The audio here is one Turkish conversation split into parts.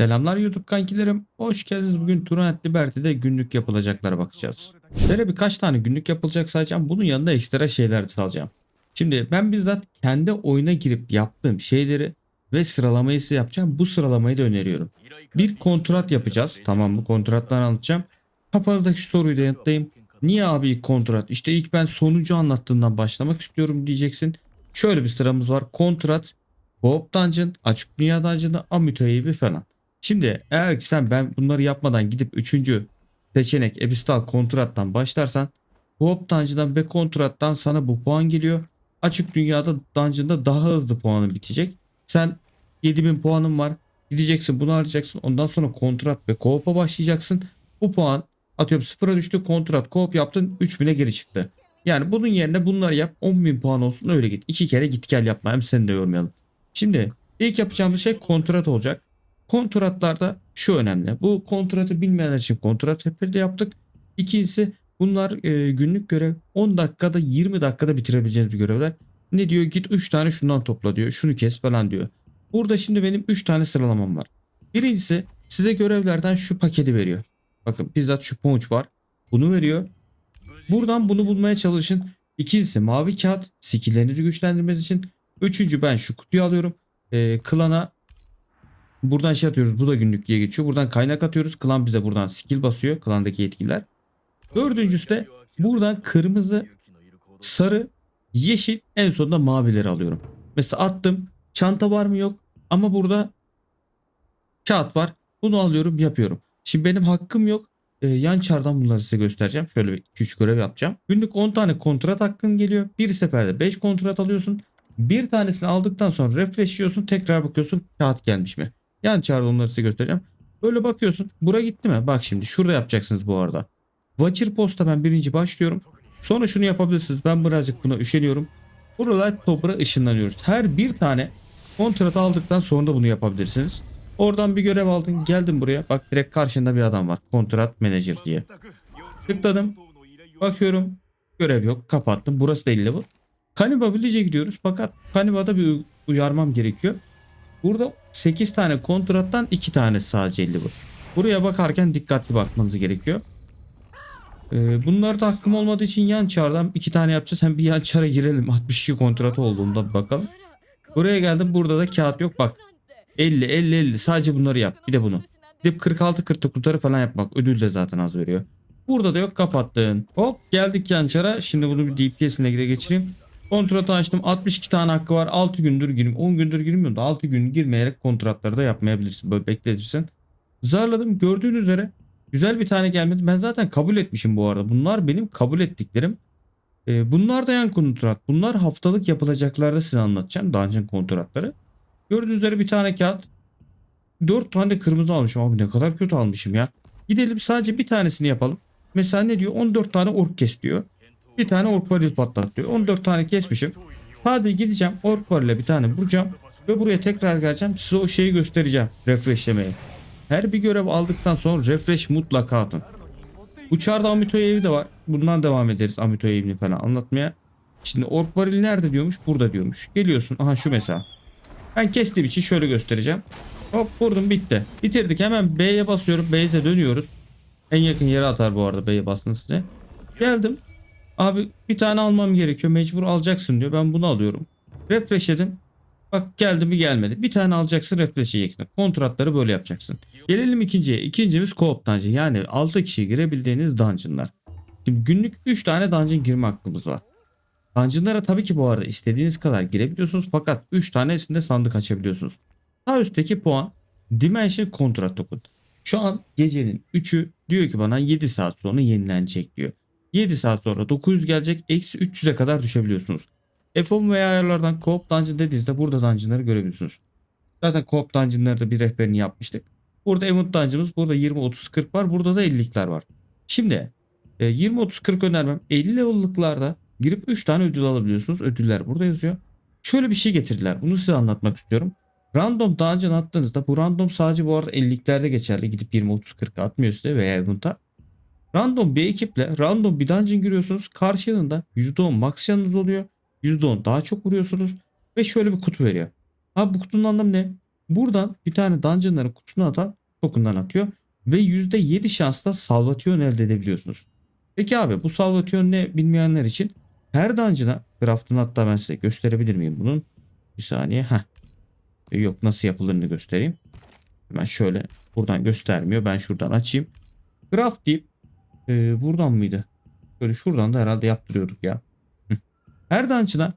Selamlar YouTube kankilerim. Hoş geldiniz. Bugün Turan Liberty'de günlük yapılacaklara bakacağız. Sizlere birkaç tane günlük yapılacak sayacağım. Bunun yanında ekstra şeyler de salacağım. Şimdi ben bizzat kendi oyuna girip yaptığım şeyleri ve sıralamayı size yapacağım. Bu sıralamayı da öneriyorum. Bir kontrat yapacağız. Tamam mı? Kontrattan anlatacağım. Kafanızdaki soruyu da yanıtlayayım. Niye abi kontrat? İşte ilk ben sonucu anlattığından başlamak istiyorum diyeceksin. Şöyle bir sıramız var. Kontrat, Bob Dungeon, Açık Dünya Dungeon'ı, Amitoyebi falan. Şimdi eğer sen ben bunları yapmadan gidip 3. seçenek Epistal kontrattan başlarsan Bob Dungeon'dan ve kontrattan sana bu puan geliyor. Açık Dünya'da Dungeon'da daha hızlı puanın bitecek. Sen 7000 puanın var. Gideceksin bunu harcayacaksın. Ondan sonra kontrat ve co-op'a başlayacaksın. Bu puan atıyorum sıfıra düştü kontrat co-op yaptın 3000'e geri çıktı. Yani bunun yerine bunları yap 10.000 puan olsun öyle git. İki kere git gel yapma hem seni de yormayalım. Şimdi ilk yapacağımız şey kontrat olacak. Kontratlarda şu önemli. Bu kontratı bilmeyenler için kontrat hep de yaptık. İkincisi bunlar e, günlük görev 10 dakikada 20 dakikada bitirebileceğiniz bir görevler. Ne diyor git 3 tane şundan topla diyor. Şunu kes falan diyor. Burada şimdi benim 3 tane sıralamam var. Birincisi size görevlerden şu paketi veriyor. Bakın bizzat şu ponç var. Bunu veriyor. Buradan bunu bulmaya çalışın. İkincisi mavi kağıt skilllerinizi güçlendirmeniz için. Üçüncü ben şu kutuyu alıyorum. Ee, klana buradan şey atıyoruz. Bu da günlük diye geçiyor. Buradan kaynak atıyoruz. Klan bize buradan skill basıyor. Klandaki yetkililer. Dördüncüsü de buradan kırmızı, sarı, yeşil en sonunda mavileri alıyorum. Mesela attım. Çanta var mı yok. Ama burada kağıt var. Bunu alıyorum yapıyorum. Şimdi benim hakkım yok. Ee, yan çardan bunları size göstereceğim. Şöyle bir 2-3 görev yapacağım. Günlük 10 tane kontrat hakkın geliyor. Bir seferde 5 kontrat alıyorsun. Bir tanesini aldıktan sonra refresh yiyorsun. Tekrar bakıyorsun kağıt gelmiş mi? Yan çarda onları size göstereceğim. Böyle bakıyorsun. Bura gitti mi? Bak şimdi şurada yapacaksınız bu arada. Watcher Post'a ben birinci başlıyorum. Sonra şunu yapabilirsiniz. Ben birazcık buna üşeniyorum. Burada topura ışınlanıyoruz. Her bir tane kontrat aldıktan sonra da bunu yapabilirsiniz. Oradan bir görev aldın geldin buraya. Bak direkt karşında bir adam var. Kontrat manager diye. Tıkladım. Bakıyorum. Görev yok. Kapattım. Burası da 50 level. Kaniba Village'e gidiyoruz. Fakat Kaniba'da bir uy- uyarmam gerekiyor. Burada 8 tane kontrattan 2 tanesi sadece 50 level. Buraya bakarken dikkatli bakmanız gerekiyor. Ee, bunlarda hakkım olmadığı için yan çardan 2 tane yapacağız. Hem bir yan çara girelim. 62 kontratı olduğunda bakalım. Buraya geldim. Burada da kağıt yok. Bak 50 50 50 sadece bunları yap. Bir de bunu. Gidip 46 49'ları falan yapmak. Ödül de zaten az veriyor. Burada da yok kapattın. Hop geldik yan çara. Şimdi bunu bir DPS'ine geçireyim. Kontratı açtım. 62 tane hakkı var. 6 gündür gireyim. 10 gündür girmiyorum da 6 gün girmeyerek kontratları da yapmayabilirsin. Böyle bekletirsin. Zarladım. Gördüğünüz üzere güzel bir tane gelmedi. Ben zaten kabul etmişim bu arada. Bunlar benim kabul ettiklerim. Ee, bunlar da yan kontrat. Bunlar haftalık yapılacaklarda size anlatacağım. Dungeon kontratları. Gördüğünüz üzere bir tane kağıt. 4 tane de kırmızı almışım. Abi ne kadar kötü almışım ya. Gidelim sadece bir tanesini yapalım. Mesela ne diyor? 14 tane ork kes diyor. Bir tane ork varil patlat diyor. 14 tane kesmişim. Hadi gideceğim ork varile bir tane vuracağım. Ve buraya tekrar geleceğim. Size o şeyi göstereceğim. Refreshlemeyi. Her bir görev aldıktan sonra refresh mutlaka atın. Uçarda Amitoy evi de var. Bundan devam ederiz Amitoy evini falan anlatmaya. Şimdi ork varil nerede diyormuş? Burada diyormuş. Geliyorsun. Aha şu mesela. Ben kestiğim için şöyle göstereceğim. Hop vurdum bitti. Bitirdik hemen B'ye basıyorum. B'ye dönüyoruz. En yakın yere atar bu arada B'ye bastın size. Geldim. Abi bir tane almam gerekiyor. Mecbur alacaksın diyor. Ben bunu alıyorum. Refreshledim. Bak geldi mi gelmedi. Bir tane alacaksın refreshleyeceksin. Kontratları böyle yapacaksın. Gelelim ikinciye. İkincimiz co-op dungeon. Yani 6 kişi girebildiğiniz dungeonlar. Şimdi günlük 3 tane dungeon girme hakkımız var. Dungeonlara tabii ki bu arada istediğiniz kadar girebiliyorsunuz fakat 3 tanesinde sandık açabiliyorsunuz. Sağ üstteki puan Dimension Contract Token. Şu an gecenin 3'ü diyor ki bana 7 saat sonra yenilenecek diyor. 7 saat sonra 900 gelecek eksi 300'e kadar düşebiliyorsunuz. F10 veya ayarlardan Co-op Dungeon dediğinizde burada dungeonları görebiliyorsunuz. Zaten Co-op Dungeon'larda bir rehberini yapmıştık. Burada Event Dungeon'ımız burada 20, 30, 40 var. Burada da 50'likler var. Şimdi e, 20, 30, 40 önermem. 50 level'lıklarda girip 3 tane ödül alabiliyorsunuz. Ödüller burada yazıyor. Şöyle bir şey getirdiler. Bunu size anlatmak istiyorum. Random dungeon attığınızda bu random sadece bu arada 50'liklerde geçerli. Gidip 20, 30, 40 atmıyor size veya Event'a. Random bir ekiple random bir dungeon giriyorsunuz. Karşılığında %10 max canınız oluyor. %10 daha çok vuruyorsunuz. Ve şöyle bir kutu veriyor. Abi bu kutunun anlamı ne? Buradan bir tane dungeonların kutusuna atan token'dan atıyor. Ve %7 şansla salvation elde edebiliyorsunuz. Peki abi bu salvation ne bilmeyenler için her dungeon'a craft'ını hatta ben size gösterebilir miyim bunun? Bir saniye. Heh. E, Yok nasıl yapıldığını göstereyim. Hemen şöyle buradan göstermiyor. Ben şuradan açayım. Craft deyip e, buradan mıydı? Böyle şuradan da herhalde yaptırıyorduk ya. Her dungeon'a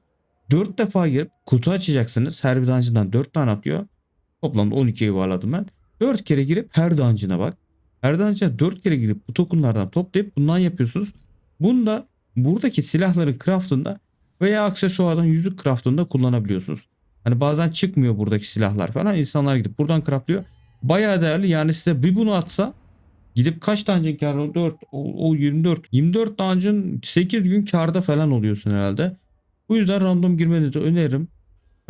4 defa girip kutu açacaksınız. Her bir dungeon'dan 4 tane atıyor. Toplamda 12'ye yuvarladım ben. 4 kere girip her dungeon'a bak. Her dungeon'a 4 kere girip bu tokenlardan toplayıp bundan yapıyorsunuz. Bunu da buradaki silahların craftında veya aksesuardan yüzük craftında kullanabiliyorsunuz. Hani bazen çıkmıyor buradaki silahlar falan. İnsanlar gidip buradan craftlıyor. Bayağı değerli. Yani size bir bunu atsa gidip kaç dungeon kar 4 o, o 24 24 dungeon 8 gün karda falan oluyorsun herhalde. Bu yüzden random girmenizi öneririm.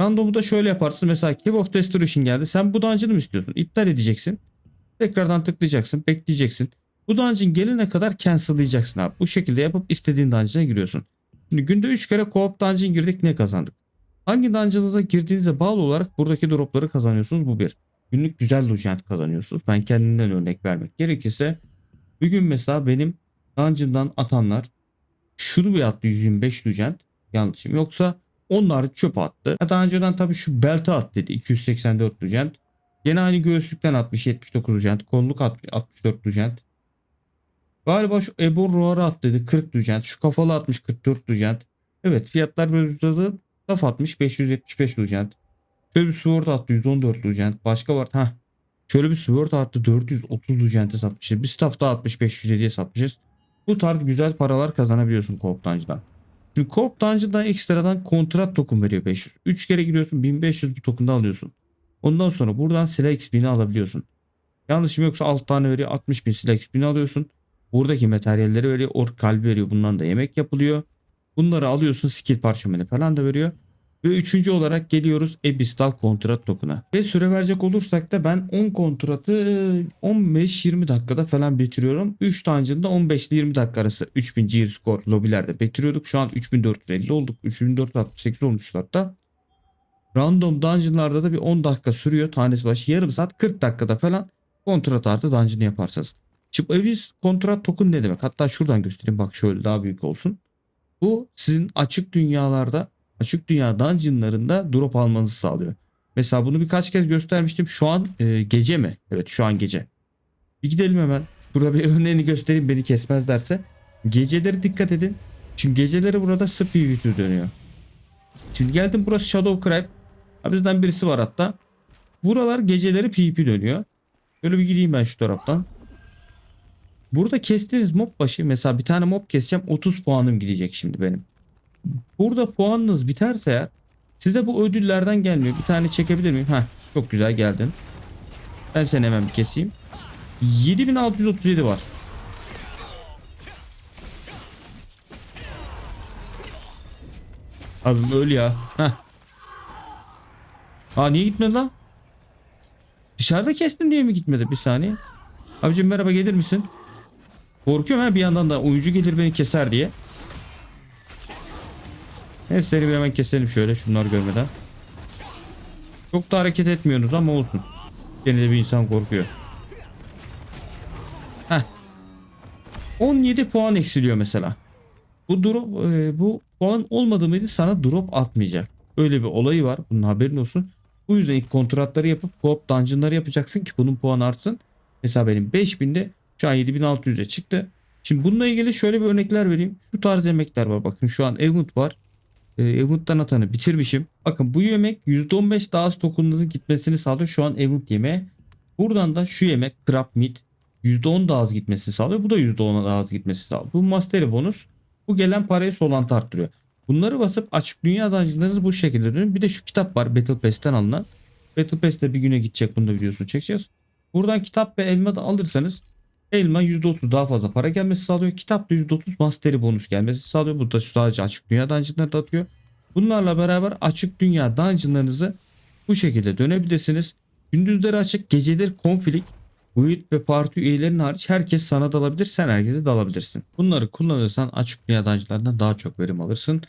Random'u da şöyle yaparsın. Mesela Cave of Destruction geldi. Sen bu dungeon'ı mı istiyorsun? İptal edeceksin. Tekrardan tıklayacaksın. Bekleyeceksin. Bu dungeon gelene kadar cancel'layacaksın abi. Bu şekilde yapıp istediğin dungeon'a giriyorsun. Şimdi günde 3 kere co-op dungeon girdik ne kazandık? Hangi dungeon'ınıza girdiğinize bağlı olarak buradaki dropları kazanıyorsunuz. Bu bir. Günlük güzel lojant kazanıyorsunuz. Ben kendimden örnek vermek gerekirse bugün mesela benim dungeon'dan atanlar şunu bir attı 125 lojant yanlışım yoksa onlar çöp attı. Ha, Daha önceden tabii şu belte at dedi 284 lojant. Gene aynı göğüslükten atmış 79 lojant. Kolluk atmış 64 lojant. Galiba şu Ebor Roar'ı at dedi 40 lojant. Şu kafalı atmış 44 lojant. Evet fiyatlar böyle. Taf atmış 575 lojant. Şöyle bir sword attı 114 lojant. Başka var. ha. Şöyle bir sword attı 430 lojant'e satmışız. Bir staff daha atmış 507'ye satmışız. Bu tarz güzel paralar kazanabiliyorsun co-op dungeon'dan. Şimdi co-op dungeon'dan ekstradan kontrat token veriyor 500. 3 kere giriyorsun 1500 bir token da alıyorsun. Ondan sonra buradan silah XP'ni alabiliyorsun. Yanlışım yoksa 6 tane veriyor 60 bin silah XP'ni alıyorsun. Buradaki materyalleri veriyor. Ork kalbi veriyor. Bundan da yemek yapılıyor. Bunları alıyorsun. Skill parşömeni falan da veriyor. Ve üçüncü olarak geliyoruz Abyssal kontrat token'a. Ve süre verecek olursak da ben 10 kontratı 15-20 dakikada falan bitiriyorum. 3 dungeon'da 15 ile 20 dakika arası 3000 gear score lobilerde bitiriyorduk. Şu an 3450 olduk. 3468 olmuş hatta. Random dungeon'larda da bir 10 dakika sürüyor. Tanesi başı yarım saat 40 dakikada falan kontrat artı dungeon'ı yaparsınız. Şimdi Abyss kontrat token ne demek? Hatta şuradan göstereyim bak şöyle daha büyük olsun. Bu sizin açık dünyalarda açık dünya dungeonlarında drop almanızı sağlıyor. Mesela bunu birkaç kez göstermiştim. Şu an e, gece mi? Evet şu an gece. Bir gidelim hemen. Burada bir örneğini göstereyim beni kesmezlerse. Geceleri dikkat edin. Çünkü geceleri burada sırf PvP dönüyor. Şimdi geldim burası Shadow Crypt. Ha, Bizden birisi var hatta. Buralar geceleri PvP dönüyor. Böyle bir gideyim ben şu taraftan. Burada kestiğiniz mob başı mesela bir tane mob keseceğim 30 puanım gidecek şimdi benim. Burada puanınız biterse eğer size bu ödüllerden gelmiyor. Bir tane çekebilir miyim? Heh, çok güzel geldin. Ben seni hemen bir keseyim. 7637 var. Abim öl ya. Heh. Aa niye gitmedi lan? Dışarıda kestim diye mi gitmedi? Bir saniye. Abicim merhaba gelir misin? Korkuyorum ha bir yandan da oyuncu gelir beni keser diye. Neyse seni bir hemen keselim şöyle şunları görmeden. Çok da hareket etmiyorsunuz ama olsun. Yine de bir insan korkuyor. Heh. 17 puan eksiliyor mesela. Bu drop e, bu puan olmadı mıydı sana drop atmayacak. Öyle bir olayı var. Bunun haberin olsun. Bu yüzden ilk kontratları yapıp co-op dungeonları yapacaksın ki bunun puanı artsın. Mesela benim 5000'de şu an 7600'e çıktı. Şimdi bununla ilgili şöyle bir örnekler vereyim. Şu tarz yemekler var. Bakın şu an event var. Ee, event'tan atanı bitirmişim. Bakın bu yemek %15 daha az tokenınızın gitmesini sağlıyor. Şu an event yemeği. Buradan da şu yemek crab meat %10 daha az gitmesini sağlıyor. Bu da %10 daha az gitmesini sağlıyor. Bu mastery bonus. Bu gelen parayı solantı arttırıyor. Bunları basıp açık dünya dungeonlarınızı bu şekilde dönün. Bir de şu kitap var Battle Pass'ten alınan. Battle Pass'te bir güne gidecek. Bunu da videosunu çekeceğiz. Buradan kitap ve elma da alırsanız elma %30 daha fazla para gelmesi sağlıyor. Kitap da %30 mastery bonus gelmesi sağlıyor. Bu da sadece açık dünya dungeonları da atıyor. Bunlarla beraber açık dünya dungeonlarınızı bu şekilde dönebilirsiniz. Gündüzleri açık, geceleri konflik. Guild ve parti üyelerinin hariç herkes sana dalabilir. Sen herkese dalabilirsin. Bunları kullanırsan açık dünya dungeonlarından daha çok verim alırsın.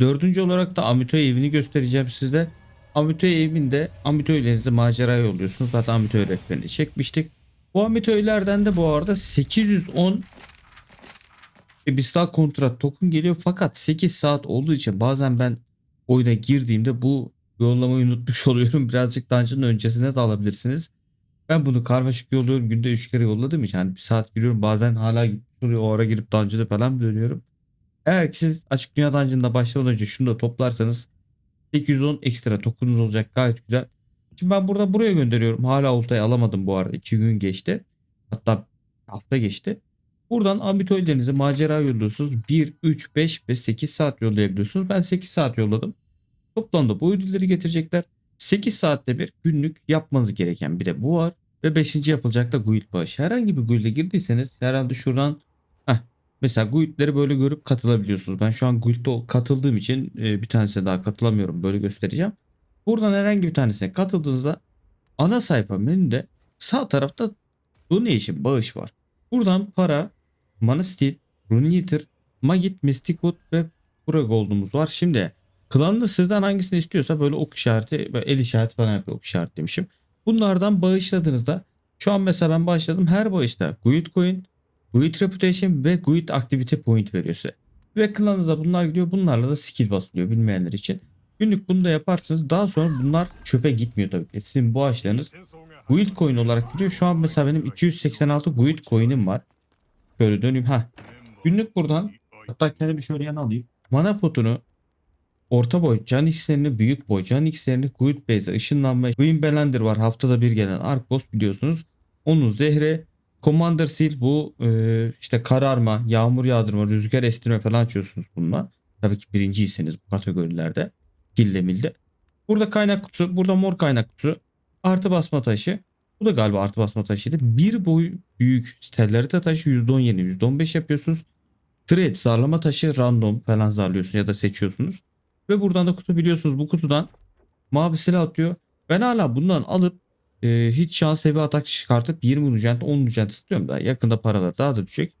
Dördüncü olarak da Amito evini göstereceğim size. Amitoy evinde amitöylerinizi maceraya yolluyorsunuz. Zaten amitoy rehberini çekmiştik. Bu amitöylerden de bu arada 810 bir bistal kontrat token geliyor fakat 8 saat olduğu için bazen ben oyuna girdiğimde bu yollamayı unutmuş oluyorum. Birazcık dungeon'ın öncesine de alabilirsiniz. Ben bunu karmaşık yolluyorum. Günde 3 kere yolladığım için hani bir saat giriyorum. Bazen hala oluyor. O ara girip dungeon'a falan dönüyorum. Eğer siz açık dünya dungeon'da başlamadan önce şunu da toplarsanız 810 ekstra tokenunuz olacak. Gayet güzel. Şimdi ben burada buraya gönderiyorum. Hala oltayı alamadım bu arada. 2 gün geçti. Hatta hafta geçti. Buradan ambitoylerinizi macera yolluyorsunuz. 1, 3, 5 ve 8 saat yollayabiliyorsunuz. Ben 8 saat yolladım. Toplamda bu ödülleri getirecekler. 8 saatte bir günlük yapmanız gereken bir de bu var. Ve 5. yapılacak da guild bağışı. Herhangi bir guild'e girdiyseniz herhalde şuradan heh, mesela guild'leri böyle görüp katılabiliyorsunuz. Ben şu an guild'e katıldığım için e, bir tanesine daha katılamıyorum. Böyle göstereceğim. Buradan herhangi bir tanesine katıldığınızda ana sayfa menüde sağ tarafta donation bağış var. Buradan para, mana steel, rune eater, magit, mystic wood ve pro gold'umuz var. Şimdi klanlı sizden hangisini istiyorsa böyle ok işareti ve el işareti falan yapıyor ok işareti demişim. Bunlardan bağışladığınızda şu an mesela ben başladım her bağışta Guild Coin, Guild Reputation ve Guild Activity Point veriyor size. Ve klanınıza bunlar gidiyor. Bunlarla da skill basılıyor bilmeyenler için. Günlük bunu da yaparsınız. Daha sonra bunlar çöpe gitmiyor tabii ki. Sizin bu ağaçlarınız Guild Coin olarak gidiyor. Şu an mesela benim 286 Guild Coin'im var. Şöyle döneyim. ha. Günlük buradan hatta kendimi şöyle yana alayım. Mana potunu orta boy, can x'lerini büyük boy, can x'lerini Guild Base, ışınlanma, Queen Belender var. Haftada bir gelen Ark Boss biliyorsunuz. Onun zehri Commander Seal bu e, işte kararma, yağmur yağdırma, rüzgar estirme falan açıyorsunuz bununla. Tabii ki birinciyseniz bu kategorilerde. Gille milde. Burada kaynak kutusu, burada mor kaynak kutusu. Artı basma taşı. Bu da galiba artı basma taşıydı. Bir boy büyük stelleri de taşı %10 yeni %15 yapıyorsunuz. Thread zarlama taşı random falan zarlıyorsunuz ya da seçiyorsunuz. Ve buradan da kutu biliyorsunuz bu kutudan mavi silah atıyor. Ben hala bundan alıp e, hiç şans seviye atak çıkartıp 20 Nugent 10 Nugent istiyorum da yakında paralar daha da düşecek.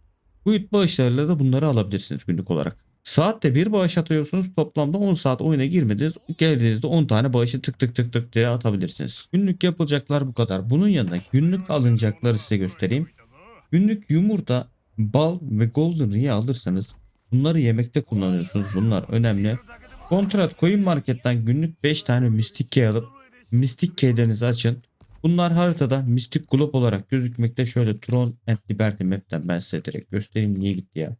Bu bağışlarıyla da bunları alabilirsiniz günlük olarak. Saatte bir bağış atıyorsunuz. Toplamda 10 saat oyuna girmediniz. Geldiğinizde 10 tane bağışı tık tık tık tık diye atabilirsiniz. Günlük yapılacaklar bu kadar. Bunun yanında günlük alınacakları size göstereyim. Günlük yumurta, bal ve golden rye alırsanız bunları yemekte kullanıyorsunuz. Bunlar önemli. Kontrat coin marketten günlük 5 tane Mystic Key alıp Mystic Key'lerinizi açın. Bunlar haritada Mystic Globe olarak gözükmekte. Şöyle Tron and Liberty Map'ten ben size direkt göstereyim. Niye gitti ya?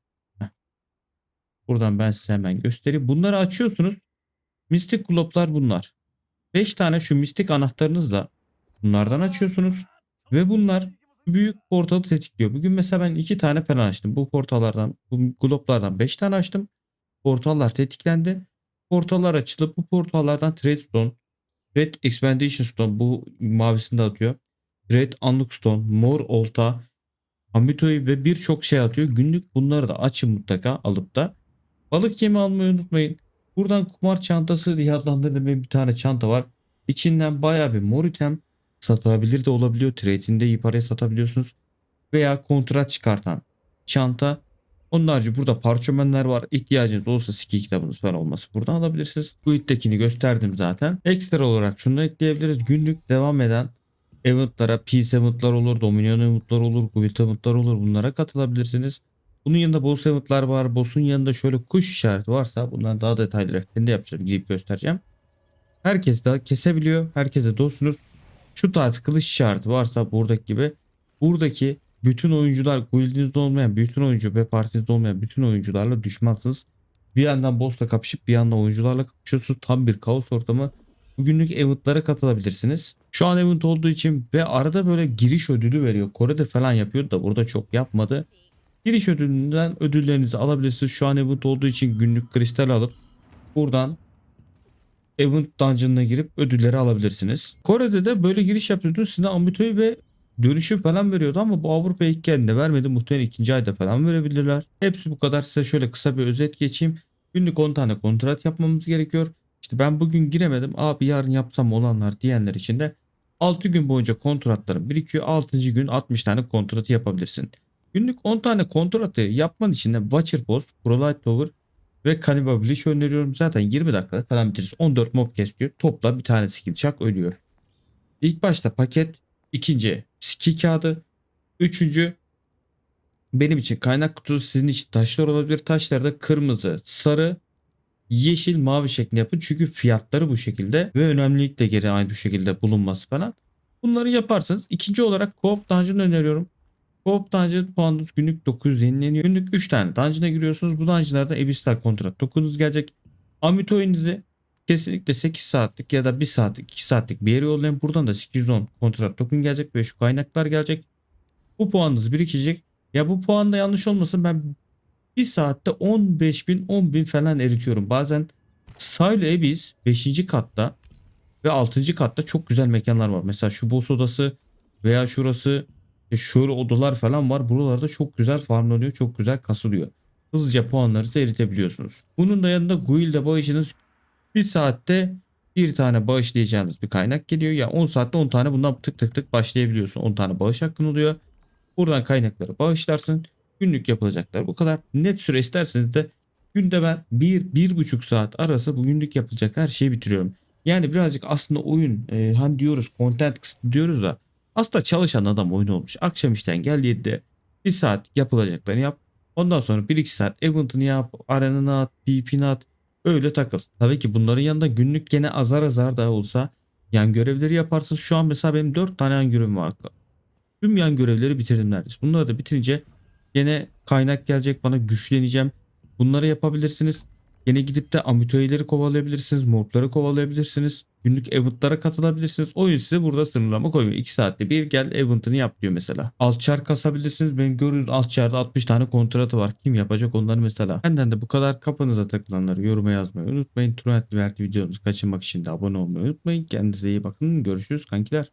Buradan ben size hemen göstereyim. Bunları açıyorsunuz. Mystic Globe'lar bunlar. 5 tane şu mistik anahtarınızla bunlardan açıyorsunuz. Ve bunlar büyük portalı tetikliyor. Bugün mesela ben 2 tane falan açtım. Bu portallardan, bu globlardan 5 tane açtım. Portallar tetiklendi. Portallar açılıp bu portallardan Trade Stone, Red Expedition Stone bu mavisini de atıyor. Red Unlock Stone, Mor Olta, Amitoy ve birçok şey atıyor. Günlük bunları da açın mutlaka alıp da. Balık yemi almayı unutmayın. Buradan kumar çantası diye adlandırdığım bir tane çanta var. İçinden baya bir mor item satılabilir de olabiliyor. Trade'inde iyi paraya satabiliyorsunuz. Veya kontrat çıkartan çanta. Onun harici burada parçömenler var. İhtiyacınız olursa skill kitabınız falan olması buradan alabilirsiniz. Bu ittekini gösterdim zaten. Ekstra olarak şunu ekleyebiliriz. Günlük devam eden eventlara peace eventlar olur, dominion eventlar olur, guild eventlar olur. Bunlara katılabilirsiniz. Bunun yanında boss eventlar var. Boss'un yanında şöyle kuş işareti varsa bunları daha detaylı rehberinde yapacağım. Gidip göstereceğim. Herkes de kesebiliyor. Herkese dostunuz. Şu tarz kılıç işareti varsa buradaki gibi buradaki bütün oyuncular guildinizde olmayan bütün oyuncu ve partinizde olmayan bütün oyuncularla düşmansınız. Bir yandan boss'la kapışıp bir yandan oyuncularla kapışıyorsunuz. Tam bir kaos ortamı. Bugünlük eventlara katılabilirsiniz. Şu an event olduğu için ve arada böyle giriş ödülü veriyor. Kore'de falan yapıyordu da burada çok yapmadı. Giriş ödülünden ödüllerinizi alabilirsiniz. Şu an event olduğu için günlük kristal alıp buradan event dungeon'ına girip ödülleri alabilirsiniz. Kore'de de böyle giriş yapıyordunuz. Size ambitoy ve dönüşüm falan veriyordu ama bu Avrupa'ya ilk geldiğinde vermedi. Muhtemelen ikinci ayda falan verebilirler. Hepsi bu kadar. Size şöyle kısa bir özet geçeyim. Günlük 10 tane kontrat yapmamız gerekiyor. İşte ben bugün giremedim. Abi yarın yapsam olanlar diyenler için de 6 gün boyunca kontratların birikiyor. 6. gün 60 tane kontratı yapabilirsin. Günlük 10 tane kontratı yapman için de Watcher Post, Prolight Tower, ve Cannibal Village öneriyorum. Zaten 20 dakikada falan bitiririz. 14 mob kesiyor. Topla bir tane skill çak ölüyor. İlk başta paket. ikinci skill kağıdı. Üçüncü benim için kaynak kutusu sizin için taşlar olabilir. Taşları da kırmızı, sarı, yeşil, mavi şeklinde yapın. Çünkü fiyatları bu şekilde ve önemlilik de geri aynı bu şekilde bulunması falan. Bunları yaparsınız. İkinci olarak Co-op Dungeon öneriyorum. Co-op Dungeon puanınız günlük 900 yenileniyor. Günlük 3 tane dungeon'a giriyorsunuz. Bu dungeon'larda Abyssal kontrat token'ınız gelecek. Amitoy'unuzu kesinlikle 8 saatlik ya da 1 saatlik 2 saatlik bir yere yollayın. Buradan da 810 kontrat token gelecek ve şu kaynaklar gelecek. Bu puanınız birikecek. Ya bu puan da yanlış olmasın ben bir saatte 15 bin 10 bin falan eritiyorum. Bazen Silo Abyss 5. katta ve 6. katta çok güzel mekanlar var. Mesela şu boss odası veya şurası şöyle odalar falan var. Buralarda çok güzel farmlanıyor. Çok güzel kasılıyor. Hızlıca puanları da eritebiliyorsunuz. Bunun da yanında Guild'e bağışınız bir saatte bir tane bağışlayacağınız bir kaynak geliyor. Ya 10 saatte 10 tane bundan tık tık tık başlayabiliyorsun. 10 tane bağış hakkın oluyor. Buradan kaynakları bağışlarsın. Günlük yapılacaklar bu kadar. Net süre isterseniz de günde ben 1-1,5 saat arası bu günlük yapılacak her şeyi bitiriyorum. Yani birazcık aslında oyun e, hani diyoruz content kısıtlı diyoruz da aslında çalışan adam oyun olmuş. Akşam işten gel 7'de 1 saat yapılacaklarını yap. Ondan sonra 1-2 saat event'ını yap, arenanı at, PvP'ni at. Öyle takıl. Tabii ki bunların yanında günlük gene azar azar da olsa yan görevleri yaparsınız. Şu an mesela benim 4 tane yan görevim var. Tüm yan görevleri bitirdim neredeyse. Bunları da bitirince Yine kaynak gelecek bana güçleneceğim. Bunları yapabilirsiniz. Yine gidip de amitoyeleri kovalayabilirsiniz. Mobları kovalayabilirsiniz. Günlük eventlara katılabilirsiniz. Oyun size burada sınırlama koymuyor. 2 saatte bir gel eventını yap diyor mesela. Alçar kasabilirsiniz. Benim gördüğüm Alçar'da 60 tane kontratı var. Kim yapacak onları mesela. Benden de bu kadar kafanıza takılanları yoruma yazmayı unutmayın. Turanetli Verti videomuzu kaçırmak için de abone olmayı unutmayın. Kendinize iyi bakın. Görüşürüz kankiler.